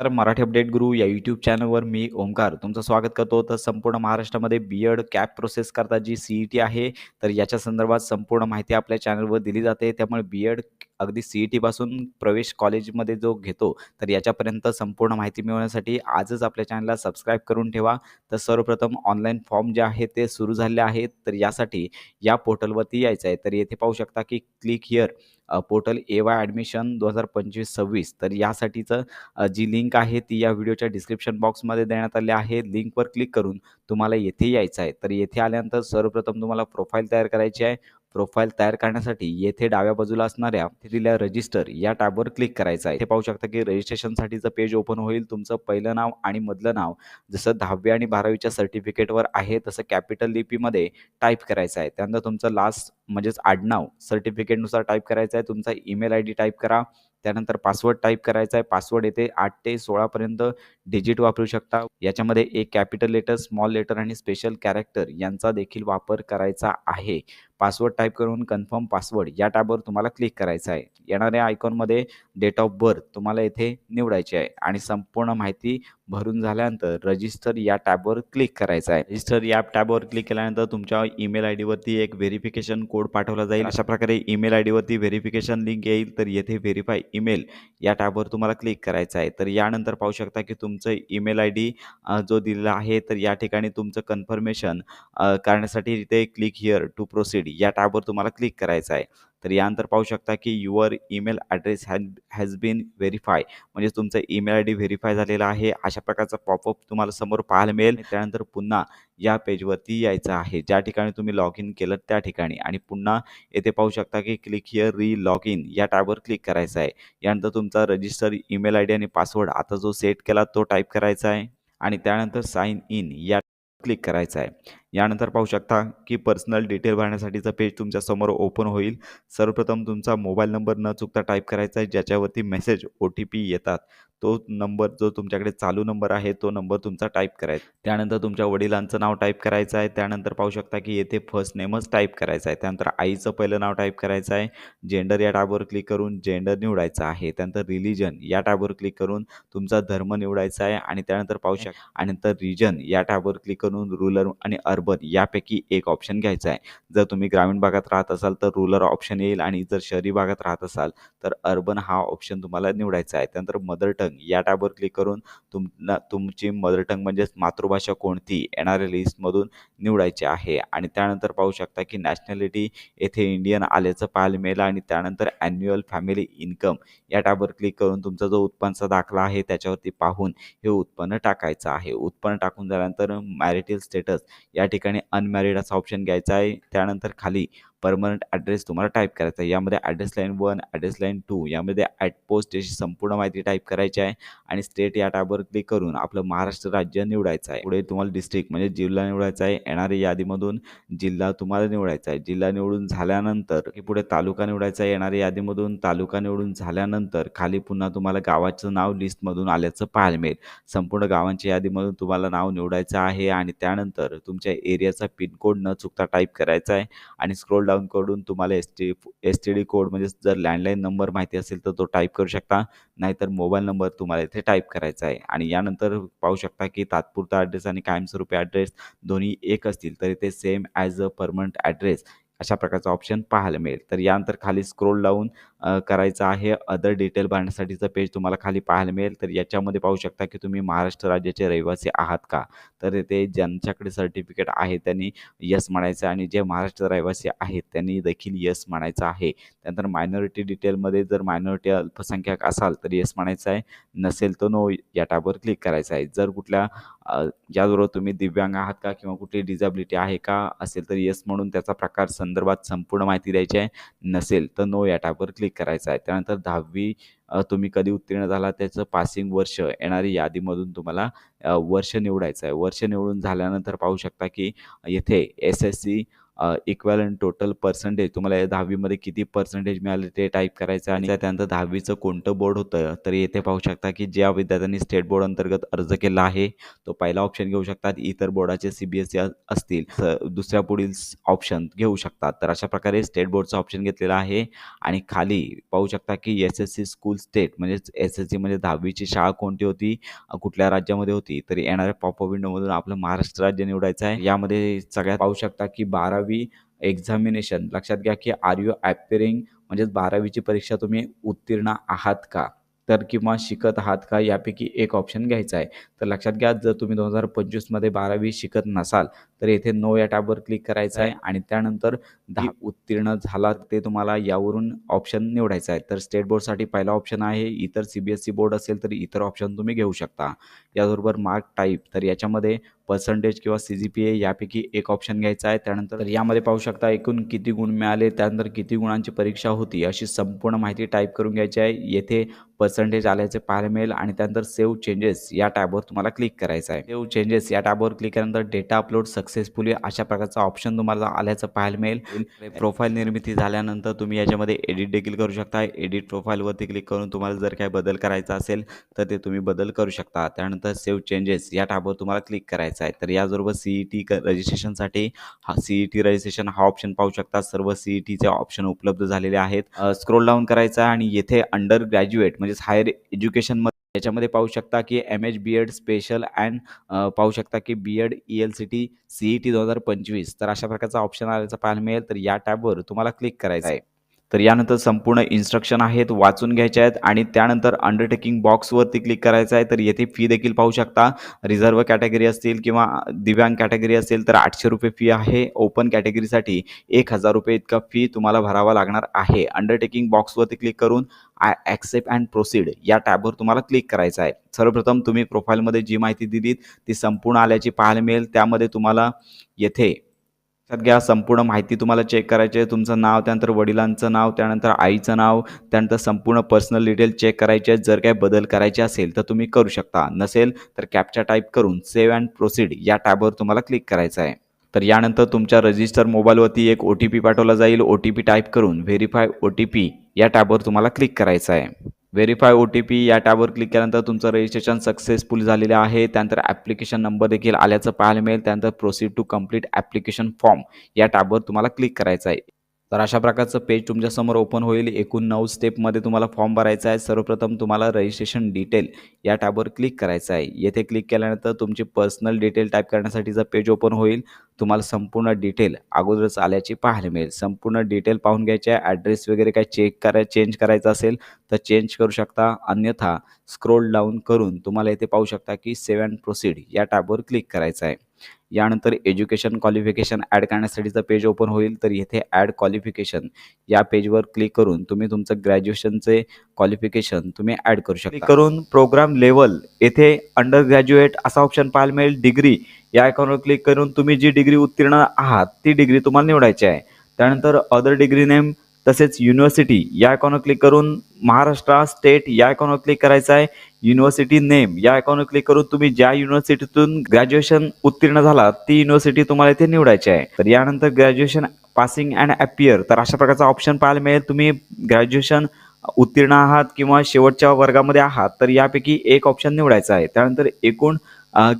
तर मराठी अपडेट गुरु या यूट्यूब चॅनलवर मी ओमकार तुमचं स्वागत करतो. तर संपूर्ण महाराष्ट्रामध्ये बी एड कॅप प्रोसेस करता जी सी ई टी आहे तर याच्या संदर्भात संपूर्ण माहिती आपल्या चॅनलवर दिली जाते. त्यामुळे बी एड अगदी सी ई टीपासून प्रवेश कॉलेजमध्ये जो घेतो तर याच्यापर्यंत संपूर्ण माहिती मिळवण्यासाठी आजच आपल्या चॅनलला सबस्क्राईब करून ठेवा. तर सर्वप्रथम ऑनलाईन फॉर्म जे आहे ते सुरू झाले आहेत. तर यासाठी या पोर्टलवरती यायचं आहे. तर येथे पाहू शकता की click here portal A Y admission दोन हजार पंचवीस सव्वीस. तर यासाठीचं जी लिंक आहे ती या व्हिडिओच्या डिस्क्रिप्शन बॉक्समध्ये देण्यात आली आहे. लिंकवर क्लिक करून तुम्हाला येथे यायचं आहे. तर येथे आल्यानंतर सर्वप्रथम तुम्हाला प्रोफाईल तयार करायची आहे. प्रोफाईल तयार करण्यासाठी येथे डाव्या बाजूला असणाऱ्या दिलेल्या रजिस्टर या टॅबवर क्लिक करायचं आहे. हे पाहू शकता की रजिस्ट्रेशनसाठीचं पेज ओपन होईल तुमचं पहिलं नाव आणि मधलं नाव जसं दहावी आणि बारावीच्या सर्टिफिकेटवर आहे तसं कॅपिटल लिपीमध्ये टाईप करायचं आहे. त्यानंतर तुमचं लास्ट म्हणजेच आडनाव सर्टिफिकेटनुसार टाईप करायचं आहे. तुमचा ईमेल आय डी टाईप करा. त्यानंतर पासवर्ड टाईप करायचा आहे. पासवर्ड येथे आठ ते सोळापर्यंत डिजिट वापरू शकता. याच्यामध्ये एक कॅपिटल लेटर स्मॉल लेटर आणि स्पेशल कॅरेक्टर यांचा देखील वापर करायचा आहे. पासवर्ड टाईप करून कन्फर्म पासवर्ड या टॅबवर तुम्हाला क्लिक करायचं आहे. येणाऱ्या आयकॉनमध्ये डेट ऑफ बर्थ तुम्हाला येथे निवडायची आहे. आणि संपूर्ण माहिती भरून झाल्यानंतर रजिस्टर या टॅबवर क्लिक करायचं आहे. रजिस्टर या टॅबवर क्लिक केल्यानंतर तुमच्या ईमेल आय डीवरती एक व्हेरिफिकेशन कोड पाठवला जाईल. अशा प्रकारे ईमेल आय डीवरती व्हेरिफिकेशन लिंक येईल तर येथे व्हेरीफाय ईमेल या टॅबवर तुम्हाला क्लिक करायचं आहे. तर यानंतर पाहू शकता की तुमचं ईमेल आय डी जो दिलेला आहे तर या ठिकाणी तुमचं कन्फर्मेशन करण्यासाठी इथे क्लिक हिअर टू प्रोसीड या टॅबवर तुम्हाला क्लिक करायचं आहे. तर यानंतर पाहू शकता की your email address has has been verify. म्हणजे तुमचा ईमेल आय डी व्हेरीफाय झालेला आहे. अशा प्रकारचा पॉपअप तुम्हाला समोर पाहायला मिळेल. त्यानंतर पुन्हा या पेजवरती यायचं आहे. ज्या ठिकाणी तुम्ही लॉग इन केलं त्या ठिकाणी. आणि पुन्हा येथे पाहू शकता की click here re log in या टॅबवर क्लिक करायचं आहे. यानंतर तुमचा रजिस्टर ईमेल आय डी आणि पासवर्ड आता जो सेट केला तो टाईप करायचा आहे. आणि त्यानंतर साइन इन या क्लिक करायचं आहे. यानंतर पाहू शकता की पर्सनल डिटेल भरण्यासाठीचं पेज तुमच्यासमोर ओपन होईल. सर्वप्रथम तुमचा मोबाईल नंबर न चुकता टाईप करायचा आहे ज्याच्यावरती मेसेज ओ टी पी येतात. तो नंबर जो तुमच्याकडे चालू नंबर आहे तो नंबर तुमचा टाईप करायचा. त्यानंतर तुमच्या वडिलांचं नाव टाईप करायचं आहे. त्यानंतर पाहू शकता की येथे फर्स्ट नेमच टाईप करायचं आहे. त्यानंतर आईचं पहिलं नाव टाईप करायचं आहे. जेंडर या टॅबवर क्लिक करून जेंडर निवडायचं आहे. त्यानंतर रिलिजन या टॅबवर क्लिक करून तुमचा धर्म निवडायचा आहे. आणि त्यानंतर पाहू शकता आणि नंतर रिजन या टॅबवर क्लिक करून रुरल आणि अर्बन यापैकी एक ऑप्शन घ्यायचा आहे. जर तुम्ही ग्रामीण भागात राहत असाल तर रुरल ऑप्शन येईल. आणि जर शहरी भागात राहत असाल तर अर्बन हा ऑप्शन तुम्हाला निवडायचा आहे. त्यानंतर मदर टंग या टॅबवर क्लिक करून तुम तुमची मदर टंग म्हणजेच मातृभाषा कोणती येणाऱ्या लिस्टमधून निवडायची आहे. आणि त्यानंतर पाहू शकता की नॅशनॅलिटी येथे इंडियन आल्याचं पाहायला मिळेल आणि त्यानंतर ॲन्युअल फॅमिली इन्कम या टॅबवर क्लिक करून तुमचा जो उत्पन्नाचा दाखला आहे त्याच्यावरती पाहून हे उत्पन्न टाकायचं आहे. उत्पन्न टाकून झाल्यानंतर मॅरिटल स्टेटस या ठिकाणी अनमॅरिड असा ऑप्शन घ्यायचा आहे. त्यानंतर खाली परमनंट ॲड्रेस तुम्हाला टाईप करायचा आहे. यामध्ये address line one address line two यामध्ये ॲट पोस्ट याची संपूर्ण माहिती टाईप करायची आहे आणि स्टेट या टॅबवर क्लिक करून आपलं महाराष्ट्र राज्य निवडायचं आहे. पुढे तुम्हाला डिस्ट्रिक्ट म्हणजे जिल्हा निवडायचा आहे. येणाऱ्या यादीमधून जिल्हा तुम्हाला निवडायचा आहे. जिल्हा निवडून झाल्यानंतर पुढे तालुका निवडायचा आहे. येणाऱ्या यादीमधून तालुका निवडून झाल्यानंतर खाली पुन्हा तुम्हाला गावाचं नाव लिस्टमधून आल्याचं पाहायला मिळेल. संपूर्ण गावांच्या यादीमधून तुम्हाला नाव निवडायचं आहे आणि त्यानंतर तुमच्या एरियाचा पिनकोड न चुकता टाईप करायचा आहे. आणि स्क्रोल डाऊन तुम्हाला S T S T D code म्हणजे जर लँडलाईन नंबर माहिती असेल तर तो टाईप करू शकता. नाहीतर मोबाईल नंबर तुम्हाला इथे टाईप करायचा आहे. आणि यानंतर पाहू शकता की तात्पुरता ॲड्रेस आणि कायमस्वरूपी ॲड्रेस दोन्ही एक असतील तरी ते same as a permanent address अशा प्रकारचा ऑप्शन पाहायला मिळेल. तर यानंतर खाली स्क्रोल डाऊन करायचं आहे अदर डिटेल भरण्यासाठीचं पेज तुम्हाला खाली पाहायला मिळेल. तर याच्यामध्ये पाहू शकता की तुम्ही महाराष्ट्र राज्याचे रहिवासी आहात का? तर ते ज्यांच्याकडे सर्टिफिकेट आहे त्यांनी यस म्हणायचं आणि जे महाराष्ट्र रहिवासी आहेत त्यांनी देखील यस म्हणायचं आहे. त्यानंतर मायनॉरिटी डिटेलमध्ये जर मायनॉरिटी अल्पसंख्याक असाल तर यस म्हणायचं आहे. नसेल तर नो या टॅबवर क्लिक करायचं आहे. जर कुठल्या ज्याबरोबर तुम्ही दिव्यांग आहात का किंवा कुठली डिझॅबिलिटी आहे का असेल तर येस म्हणून त्याचा प्रकार संदर्भात संपूर्ण माहिती द्यायची आहे. नसेल तर नो या टॅबवर क्लिक करायचं आहे. त्यानंतर दहावी तुम्ही कधी उत्तीर्ण झाला त्याचं पासिंग वर्ष येणारी यादीमधून तुम्हाला वर्ष निवडायचं आहे. वर्ष निवडून झाल्यानंतर पाहू शकता की येथे S S C equivalent total percentage तुम्हाला या दहावीमध्ये किती पर्सेंटेज मिळाले ते टाईप करायचं आणि त्यानंतर दहावीचं कोणतं बोर्ड होतं? तर येथे पाहू शकता की ज्या विद्यार्थ्यांनी स्टेट बोर्ड अंतर्गत अर्ज केला आहे तो पहिला ऑप्शन घेऊ शकतात. इतर बोर्डाचे सी बी एस सी असतील. दुसऱ्या पुढील ऑप्शन घेऊ शकतात. तर अशा प्रकारे स्टेट बोर्डचा ऑप्शन घेतलेला आहे आणि खाली पाहू शकता की S S C school state म्हणजेच एस एस सी म्हणजे दहावीची शाळा कोणती होती? कुठल्या राज्यामध्ये होती? तर येणाऱ्या पॉप विंडोमधून आपलं महाराष्ट्र राज्य निवडायचं आहे. यामध्ये सगळ्यात पाहू शकता की बारा बारावी एक्झामिनेशन लक्षात घ्या की आर यू ॲपिरिंग म्हणजेच बारावीची परीक्षा तुम्ही उत्तीर्ण आहात का? तर किंवा शिकत आहात का? यापैकी एक ऑप्शन घ्यायचा आहे. तर लक्षात घ्या जर तुम्ही दोन हजार पंचवीसमध्ये बारावी शिकत नसाल तर येथे नो या टॅबवर क्लिक करायचं आहे आणि त्यानंतर दहा उत्तीर्ण झाला ते तुम्हाला यावरून ऑप्शन निवडायचा आहे. तर स्टेट बोर्डसाठी पहिला ऑप्शन आहे इतर C B S C board असेल तर इतर ऑप्शन तुम्ही घेऊ शकता. याचबरोबर मार्क टाईप तर याच्यामध्ये पर्सेंटेज किंवा सी जी पी ए यापैकी एक ऑप्शन घ्यायचा आहे. त्यानंतर तर यामध्ये पाहू शकता एकूण किती गुण मिळाले त्यानंतर किती गुणांची परीक्षा होती अशी संपूर्ण माहिती टाईप करून घ्यायची आहे. येथे पर्सेंटेज आल्याचे पाहायला मिळेल आणि त्यानंतर सेव्ह चेंजेस या टॅबवर तुम्हाला क्लिक करायचं आहे. सेव्ह चेंजेस या टॅबवर क्लिक केल्यानंतर डेटा अपलोड सक्सेसफुली अशा प्रकारचा ऑप्शन तुम्हाला आल्याचं पाहायला मिळेल. प्रोफाईल निर्मिती झाल्यानंतर तुम्ही याच्यामध्ये एडिट देखील करू शकता. एडिट प्रोफाईलवरती क्लिक करून तुम्हाला जर काही बदल करायचा असेल तर ते तुम्ही बदल करू शकता. त्यानंतर सेव्ह चेंजेस या टॅबवर तुम्हाला क्लिक करायचं आहे. तर याचबरोबर सी ई टी रजिस्ट्रेशनसाठी हा सी ई टी रजिस्ट्रेशन हा ऑप्शन पाहू शकता. सर्व सी ई टीचे ऑप्शन उपलब्ध झालेले आहेत. स्क्रोल डाऊन करायचा आहे आणि येथे अंडर ग्रॅज्युएट म्हणजेच हायर एज्युकेशनमध्ये याच्यामध्ये पाहू शकता की M H B ed special and पाहू शकता की B ed E L C T CE T दोन हजार पंचवीस. तर अशा प्रकारचा ऑप्शन आल्याचा पाहायला मिळेल. तर या टॅबवर तुम्हाला क्लिक करायचं आहे. तर यानंतर संपूर्ण इन्स्ट्रक्शन आहेत वाचून घ्यायचे आहेत आणि त्यानंतर अंडरटेकिंग बॉक्सवरती क्लिक करायचं आहे. तर येथे फी देखील पाहू शकता. रिझर्व कॅटेगरी असतील किंवा दिव्यांग कॅटेगरी असेल तर आठशे रुपये फी आहे. ओपन कॅटेगरीसाठी एक हजार रुपये इतका फी तुम्हाला भरावा लागणार आहे. अंडरटेकिंग बॉक्सवरती क्लिक करून आय ॲक्सेप्ट अँड प्रोसीड या टॅबवर तुम्हाला क्लिक करायचं आहे. सर्वप्रथम तुम्ही प्रोफाईलमध्ये जी माहिती दिलीत ती संपूर्ण आल्याची पाहायला मिळेल. त्यामध्ये तुम्हाला येथे लक्षात घ्या संपूर्ण माहिती तुम्हाला चेक करायची आहे. तुमचं नाव त्यानंतर वडिलांचं नाव त्यानंतर आईचं नाव त्यानंतर संपूर्ण पर्सनल डिटेल चेक करायचे आहेत जर काही बदल करायचे असेल तर तुम्ही करू शकता. नसेल तर कॅपचा टाईप करून सेव्ह अँड प्रोसीड या टॅबवर तुम्हाला क्लिक करायचं आहे. तर यानंतर तुमच्या रजिस्टर मोबाईलवरती एक ओ टी पी पाठवला जाईल. ओ टी पी टाईप करून व्हेरीफाय ओ टी पी या टॅबवर तुम्हाला क्लिक करायचं आहे. व्हेरीफाय ओ टी पी या टॅबवर क्लिक केल्यानंतर तुमचं रजिस्ट्रेशन सक्सेसफुल झालेलं आहे. त्यानंतर ॲप्लिकेशन नंबर देखील आल्याचं पाहायला मिळेल. त्यानंतर proceed to complete application form या टॅबवर तुम्हाला क्लिक करायचं आहे. तर अशा प्रकारचं पेज तुमच्यासमोर ओपन होईल. एकूण नऊ स्टेपमध्ये तुम्हाला फॉर्म भरायचा आहे. सर्वप्रथम तुम्हाला रजिस्ट्रेशन डिटेल या टॅबवर क्लिक करायचं आहे. येथे क्लिक केल्यानंतर तुमची पर्सनल डिटेल टाईप करण्यासाठीचं पेज ओपन होईल. तुम्हाला संपूर्ण डिटेल अगोदरच आल्याची पाहायला मिळेल. संपूर्ण डिटेल पाहून घ्यायचे आहे. ॲड्रेस वगैरे काय चेक कराय चेंज करायचं असेल तर चेंज करू शकता. अन्यथा स्क्रोल डाऊन करून तुम्हाला येथे पाहू शकता की सेव्ह अँड प्रोसीड या टॅबवर क्लिक करायचं आहे. यानंतर एज्युकेशन क्वालिफिकेशन ॲड करण्यासाठीचं पेज ओपन होईल. तर येथे ॲड क्वालिफिकेशन या पेजवर क्लिक करून तुम्ही तुमचं ग्रॅज्युएशनचे क्वालिफिकेशन तुम्ही ॲड करू शकता. क्लिक करून प्रोग्राम लेवल येथे अंडर ग्रॅज्युएट असा ऑप्शन पाहायला मिळेल. डिग्री या आयकॉनवर क्लिक करून तुम्ही जी डिग्री उत्तीर्ण आहात ती डिग्री तुम्हाला निवडायची आहे. त्यानंतर अदर डिग्री नेम तसेच युनिव्हर्सिटी या आयकॉनवर क्लिक करून महाराष्ट्र स्टेट या आयकॉनवर क्लिक करायचं आहे? युनिव्हर्सिटी नेम या आयकॉनवर क्लिक करून तुम्ही ज्या युनिव्हर्सिटीतून ग्रॅज्युएशन उत्तीर्ण झाला ती युनिव्हर्सिटी तुम्हाला इथे निवडायची आहे. तर यानंतर ग्रॅज्युएशन पासिंग अँड अपियर तर अशा प्रकारचा ऑप्शन पाहायला मिळेल. तुम्ही ग्रॅज्युएशन उत्तीर्ण आहात किंवा शेवटच्या वर्गामध्ये आहात तर यापैकी एक ऑप्शन निवडायचा आहे. त्यानंतर एकूण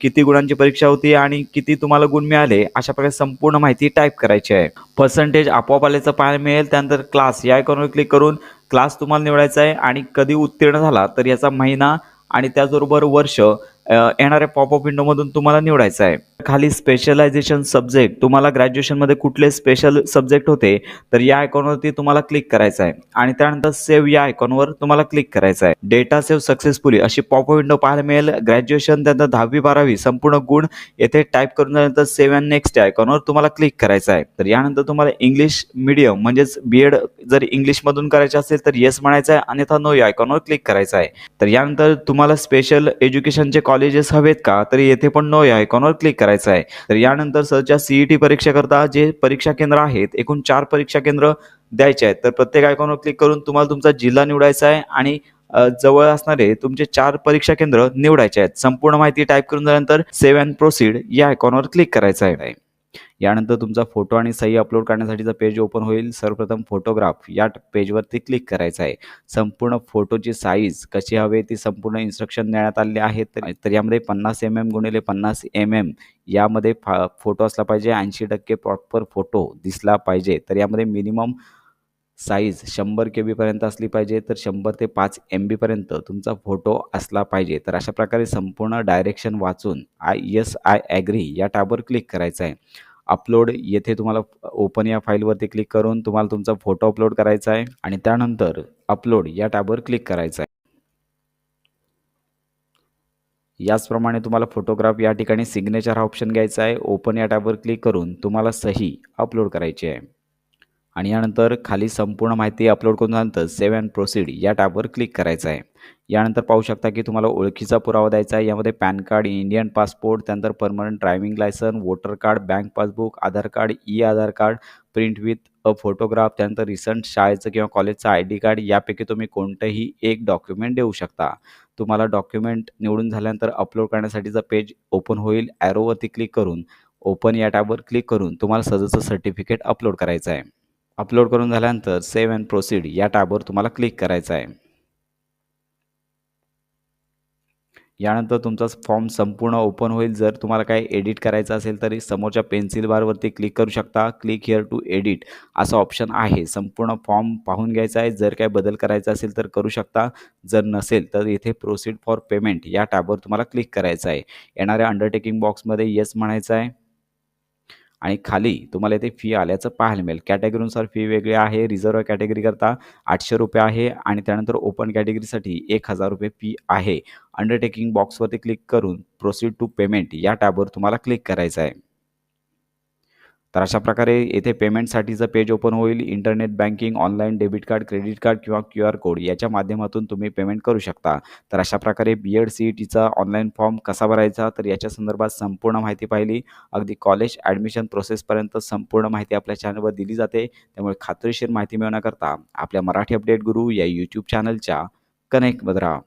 किती गुणांची परीक्षा होती आणि किती तुम्हाला गुण मिळाले अशा प्रकारे संपूर्ण माहिती टाईप करायची आहे. पर्सेंटेज आपोआप आल्याचं पाहायला मिळेल. त्यानंतर क्लास या आयकॉनवर क्लिक करून क्लास तुम्हाला निवडायचा आहे आणि कधी उत्तीर्ण झाला तर याचा महिना आणि त्याचबरोबर वर्ष येणाऱ्या पॉपअप विंडोमधून तुम्हाला निवडायचं आहे. खाली स्पेशलायझेशन सब्जेक्ट तुम्हाला ग्रॅज्युएशनमध्ये कुठले स्पेशल सब्जेक्ट होते तर या आयकॉनवरती तुम्हाला क्लिक करायचं आहे. आणि त्यानंतर सेव्ह या आयकॉनवर तुम्हाला क्लिक करायचं आहे. डेटा सेव्ह सक्सेसफुली अशी पॉपअप विंडो पाहायला मिळेल. ग्रॅज्युएशन त्यानंतर दहावी बारावी संपूर्ण गुण येथे टाईप करून त्यानंतर सेव्ह अँड नेक्स्ट या आयकॉनवर तुम्हाला क्लिक करायचं आहे. तर यानंतर तुम्हाला इंग्लिश मीडियम म्हणजेच बी एड जर इंग्लिशमधून करायचे असेल तर येस म्हणायचं आहे. अन्यथा नो या आयकॉनवर क्लिक करायचं आहे. तर यानंतर तुम्हाला स्पेशल एज्युकेशनचे कॉलेजेस हवेत का? तर येथे पण नो या आयकॉनवर क्लिक करायचं आहे. तर यानंतर सरच्या सीईटी परीक्षेकरता जे परीक्षा केंद्र आहेत एकूण चार परीक्षा केंद्र द्यायचे आहेत. तर प्रत्येक आयकॉनवर क्लिक करून तुम्हाला तुमचा जिल्हा निवडायचा आहे आणि जवळ असणारे तुमचे चार परीक्षा केंद्र निवडायचे आहेत. संपूर्ण माहिती टाईप करून झाल्यानंतर सेव्ह अँड प्रोसीड या आयकॉनवर क्लिक करायचं आहे. यानंतर तुमचा फोटो आणि सही अपलोड करण्यासाठीचा पेज ओपन होईल. सर्वप्रथम फोटोग्राफ या पेजवरती क्लिक करायचं आहे. संपूर्ण फोटोची साईज कशी हवी ती संपूर्ण इन्स्ट्रक्शन देण्यात आले आहेत तर- तर यामध्ये पन्नास एम एम गुणिले पन्नास एम एम यामध्ये फा फोटो असला पाहिजे. ऐंशी टक्के प्रॉपर फोटो दिसला पाहिजे. तर यामध्ये मिनिमम साईज शंभर के बीपर्यंत असली पाहिजे तर शंभर ते पाच एम बीपर्यंत तुमचा फोटो असला पाहिजे. तर अशा प्रकारे संपूर्ण डायरेक्शन वाचून आय यस आय ॲग्री या टॅबवर क्लिक करायचं आहे. अपलोड येथे तुम्हाला ओपन या फाईलवरती क्लिक करून तुम्हाला तुमचा फोटो अपलोड करायचा आहे आणि त्यानंतर अपलोड या टॅबवर क्लिक करायचं आहे. याचप्रमाणे तुम्हाला फोटोग्राफ या ठिकाणी सिग्नेचर हा ऑप्शन घ्यायचा आहे. ओपन या टॅबवर क्लिक करून तुम्हाला सही अपलोड करायची आहे. आणि यानंतर खाली संपूर्ण माहिती अपलोड करून झाल्यानंतर सेव्ह अँड प्रोसीड या टॅबवर क्लिक करायचं आहे. यानंतर पाहू शकता की तुम्हाला ओळखीचा पुरावा द्यायचा आहे. यामध्ये पॅन कार्ड इंडियन पासपोर्ट त्यानंतर permanent driving licence voter card bank passbook Aadhaar card E Aadhaar card print with a photograph त्यानंतर रिसंट शाळेचं किंवा कॉलेजचं आय डी कार्ड यापैकी तुम्ही कोणतंही एक डॉक्युमेंट देऊ शकता. तुम्हाला डॉक्युमेंट निवडून झाल्यानंतर अपलोड करण्यासाठीचं पेज ओपन होईल. ॲरोवरती क्लिक करून ओपन या टॅबवर क्लिक करून तुम्हाला सदस्यचं सर्टिफिकेट अपलोड करायचं आहे. अपलोड करून झाल्यानंतर सेव्ह अँड प्रोसीड या टॅबवर तुम्हाला क्लिक करायचं आहे. यानंतर तुमचा फॉर्म संपूर्ण ओपन होईल. जर तुम्हाला काही एडिट करायचं असेल तरी समोरच्या पेन्सिल बारवरती क्लिक करू शकता. क्लिक हिअर टू एडिट असं ऑप्शन आहे. संपूर्ण फॉर्म पाहून घ्यायचा आहे. जर काही बदल करायचा असेल तर करू शकता. जर नसेल तर इथे प्रोसीड फॉर पेमेंट या टॅबवर तुम्हाला क्लिक करायचं आहे. येणाऱ्या अंडरटेकिंग बॉक्समध्ये येस म्हणायचं आहे. आणि खाली तुम्हाला इथे फी आल्याचं पाहायला मिळेल. कॅटेगरीनुसार फी वेगळी आहे रिझर्व कॅटेगरीकरता आठशे रुपये आहे आणि त्यानंतर ओपन कॅटेगरीसाठी एक हजार रुपये फी आहे. अंडरटेकिंग बॉक्सवरती क्लिक करून प्रोसीड टू पेमेंट या टॅबवर तुम्हाला क्लिक करायचं आहे. तर अशा प्रकारे येथे पेमेंटसाठीचं पेज ओपन होईल internet banking online debit card credit card किंवा क्यू आर कोड याच्या माध्यमातून तुम्ही पेमेंट करू शकता. तर अशा प्रकारे बी एड सी ई टीचा ऑनलाईन फॉर्म कसा भरायचा तर याच्या संदर्भात संपूर्ण माहिती पाहिली. अगदी कॉलेज ॲडमिशन प्रोसेसपर्यंत संपूर्ण माहिती आपल्या चॅनलवर दिली जाते. त्यामुळे खात्रीशीर माहिती मिळवण्याकरता आपल्या मराठी अपडेट गुरु या यूट्यूब चॅनलच्या कनेक्ट राहा